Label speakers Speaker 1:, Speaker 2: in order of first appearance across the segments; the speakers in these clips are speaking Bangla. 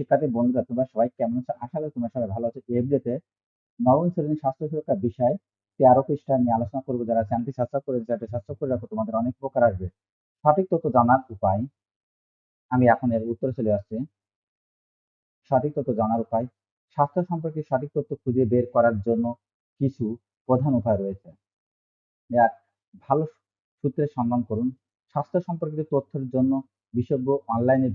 Speaker 1: শিক্ষার্থী, বন্ধুরা, তোমরা সবাই কেমন আছো? আশা করি তোমরা সবাই ভালো আছো। এই ভিডিওতে নবম শ্রেণির স্বাস্থ্য সুরক্ষা বিষয় তেরো পৃষ্ঠা নিয়ে আলোচনা করব। যারা চ্যানেলটি সাবস্ক্রাইব করে চ্যানেলটি সাবস্ক্রাইব করে রাখো, তোমাদের অনেক উপকার আসবে। সঠিক তথ্য জানার উপায়, আমি এখন এর উত্তরে চলে আসছি। সঠিক তথ্য জানার উপায়, স্বাস্থ্য সম্পর্কে সঠিক তথ্য খুঁজে বের করার জন্য কিছু প্রধান উপায় রয়েছে। এক ভালো সূত্রের সন্ধান করুন। স্বাস্থ্য সম্পর্কিত তথ্যের জন্য বিশেষজ্ঞ অনলাইনে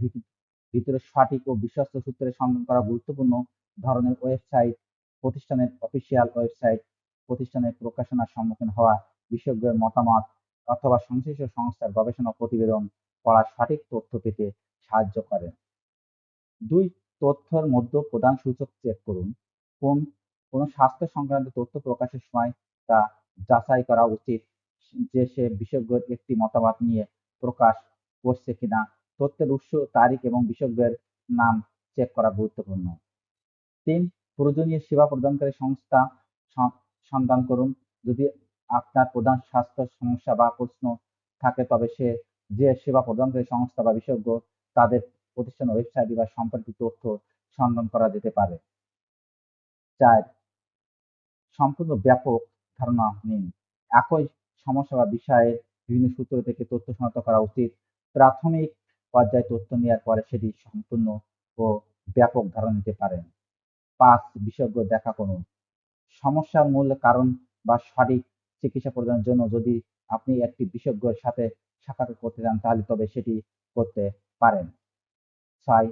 Speaker 1: ভিতরে সঠিক ও বিশ্বস্ত সূত্রের সন্ধান করা গুরুত্বপূর্ণ ধরনের ওয়েবসাইট, প্রতিষ্ঠানের অফিসিয়াল ওয়েবসাইট, প্রতিষ্ঠানের প্রকাশনার সম্মুখীন হওয়া, বিশেষজ্ঞের মতামত অথবা সংশ্লিষ্ট সংস্থার গবেষণা প্রতিবেদন পড়া সঠিক তথ্য পেতে সাহায্য করে। দুই, তথ্যের মধ্যে প্রধান সূচক চেক করুন। কোন কোন স্বাস্থ্য সংক্রান্ত তথ্য প্রকাশের সময় তা যাচাই করা উচিত যে সে বিশেষজ্ঞের একটি মতামত নিয়ে প্রকাশ করছে কিনা তথ্যের উৎস, তারিখ এবং বিশেষজ্ঞের নাম চেক করা গুরুত্বপূর্ণ। তিন, প্রয়োজনীয় সেবা প্রদানকারী সংস্থা সন্ধান করুন। যদি আপনার প্রধান স্বাস্থ্য সমস্যা বা প্রশ্ন থাকে, তবে সে, যে সেবা প্রদানকারী সংস্থা বা বিশেষজ্ঞ, তাদের প্রতিষ্ঠান ওয়েবসাইট বা সম্পর্কিত তথ্য সন্ধান করা যেতে পারে। চার, সম্পূর্ণ ব্যাপক ধারণা নিন। একই সমস্যা বা বিষয়ে বিভিন্ন সূত্র থেকে তথ্য শনাক্ত করা উচিত। প্রাথমিক পর্যায়ে তথ্য নেওয়ার পরে সেটি সম্পূর্ণ ও ব্যাপক ধারণা নিতে পারেন। পাঁচ, বিশেষজ্ঞ দেখা করুন সমস্যার মূল কারণ বা সঠিক চিকিৎসা প্রদানের জন্য যদি আপনি একটি বিশেষজ্ঞের সাথে সাক্ষাৎ করতে চান, তাহলে তবে সেটি করতে পারেন। ছয়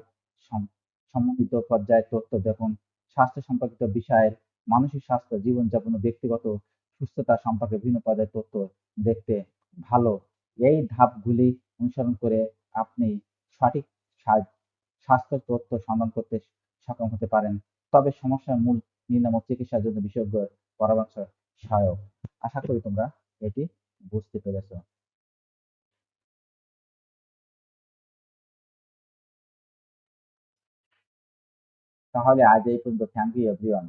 Speaker 1: সম্বন্ধিত পর্যায়ে তথ্য দেখুন। স্বাস্থ্য সম্পর্কিত বিষয়ের মানসিক স্বাস্থ্য, জীবনযাপন ব্যক্তিগত সুস্থতা সম্পর্কে বিভিন্ন পর্যায়ে তথ্য দেখতে ভালো। এই ধাপগুলি অনুসরণ করে আপনি সঠিক স্বাস্থ্য তথ্য সন্ধান করতে সক্ষম হতে পারেন। তবে সমস্যার মূল নির্ণয় চিকিৎসার জন্য বিশেষজ্ঞ পরামর্শ সহায়ক। আশা করি তোমরা এটি বুঝতে পেরেছ। তাহলে আজ এই পর্যন্ত। Thank you everyone